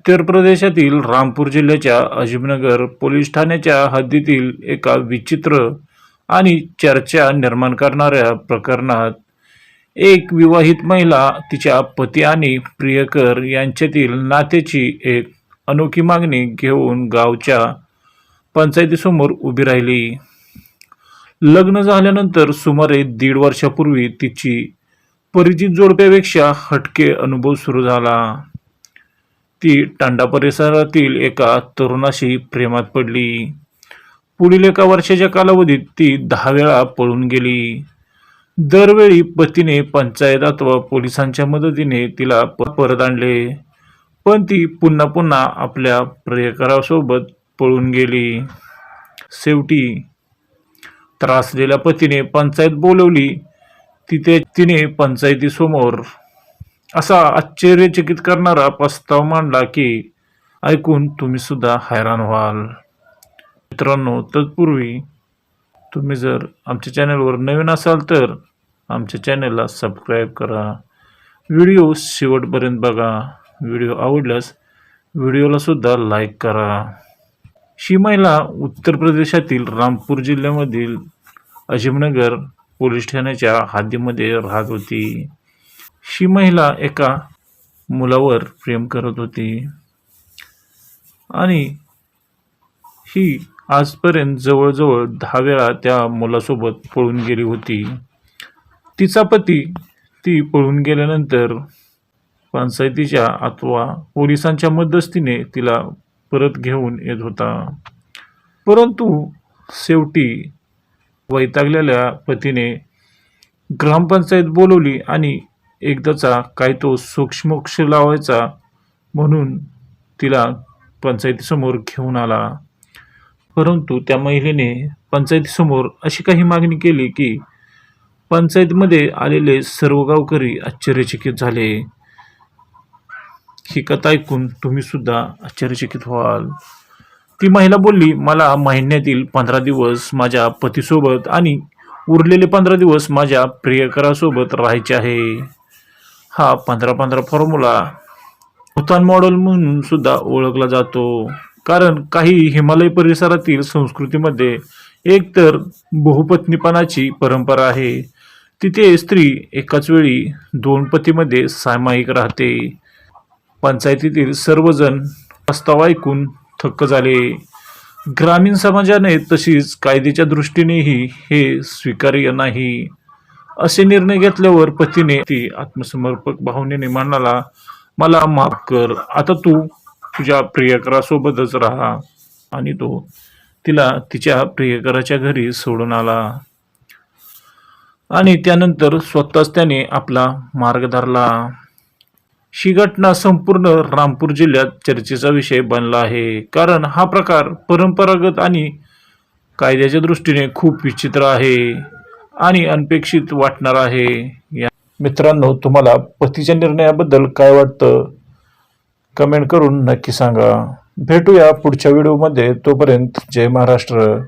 उत्तर प्रदेशातील रामपूर जिल्ह्याच्या अजिबनगर पोलीस ठाण्याच्या हद्दीतील एका विचित्र आणि चर्चा निर्माण करणाऱ्या प्रकरणात एक विवाहित महिला तिच्या पती आणि प्रियकर यांच्यातील नात्याची एक अनोखी मागणी घेऊन गावच्या पंचायतीसमोर उभी राहिली. लग्न झाल्यानंतर सुमारे दीड वर्षापूर्वी तिची परिचित जोडप्यापेक्षा हटके अनुभव सुरू झाला. ती तांडा परिसरातील एका तरुणाशी प्रेमात पडली. पुढील एका वर्षाच्या कालावधीत ती दहा वेळा पळून गेली. दरवेळी पतीने पंचायत अथवा पोलिसांच्या मदतीने तिला प- परत आणले. पण ती पुन्हा पुन्हा आपल्या प्रियकरासोबत पळून गेली. शेवटी त्रासलेल्या पतीने पंचायत बोलवली. तिथे तिने पंचायतीसमोर असा आश्चर्यचकित करणारा प्रस्ताव मांडला की ऐकून तुम्ही सुद्धा हैराण व्हाल. मित्रांनो तत्पूर्वी तुम्ही जर आमच्या चॅनलवर नवीन असाल तर आमच्या चॅनलला सबस्क्राईब करा. व्हिडिओ शेवटपर्यंत बघा. व्हिडिओ आवडल्यास व्हिडिओला सुद्धा लाईक करा. ही महिला उत्तर प्रदेशातील रामपूर जिल्ह्यामधील अजिमनगर पोलीस ठाण्याच्या हद्दीमध्ये राहत होती. ही महिला एका मुलावर प्रेम करत होती. आणि ही आजपर्यंत जवळजवळ दहा वेळा त्या मुलासोबत पळून गेली होती. तिचा पती ती पळून गेल्यानंतर पंचायतीच्या अथवा पोलिसांच्या मध्यस्थीने तिला परत घेऊन येत होता. परंतु शेवटी वैतागलेल्या पतीने ग्रामपंचायत बोलवली आणि एकदाचा काय तो सूक्ष्मोक्ष लावायचा म्हणून तिला पंचायतीसमोर घेऊन आला. परंतु त्या महिलेने पंचायतीसमोर अशी काही मागणी केली की पंचायतीमध्ये आलेले सर्व गावकरी आश्चर्यचकित झाले. ही कथा ऐकून तुम्ही सुद्धा आश्चर्यचकित व्हाल. ती महिला बोलली मला महिन्यातील पंधरा दिवस माझ्या पतीसोबत आणि उरलेले पंधरा दिवस माझ्या प्रियकरासोबत राहायचे आहे. हा पंधरा पंधरा फॉर्म्युला भूतान मॉडेल म्हणून सुद्धा ओळखला जातो. कारण काही हिमालय परिसरातील संस्कृतीमध्ये एकतर बहुपत्नीपणाची परंपरा आहे. तिथे स्त्री एकाच वेळी दोन पतीमध्ये सामायिक राहते. पंचायतीतील सर्वजण प्रस्ताव ऐकून थक्क झाले. ग्रामीण समाजाने तशीच कायद्याच्या दृष्टीनेही हे स्वीकार्य नाही. असे निर्णय घेतल्यावर पतीने ती आत्मसमर्पक भावनेने म्हणाला मला माफ कर आता तू तुझ्या प्रियकरासोबतच राहा. आणि तो तिला तिच्या प्रियकराच्या घरी सोडून आला. आणि त्यानंतर स्वतःच त्याने आपला मार्ग धरला. ही घटना संपूर्ण रामपूर जिल्ह्यात चर्चेचा विषय बनला आहे कारण हा प्रकार परंपरागत आणि कायद्याच्या दृष्टीने खूप विचित्र आहे. आणि अनपेक्षित वाटणार आहे. या मित्रांनो तुम्हाला पतीच्या निर्णयाबद्दल काय वाटतं? कमेंट करून नक्की सांगा. भेटूया पुढच्या व्हिडिओमध्ये. तोपर्यंत जय महाराष्ट्र.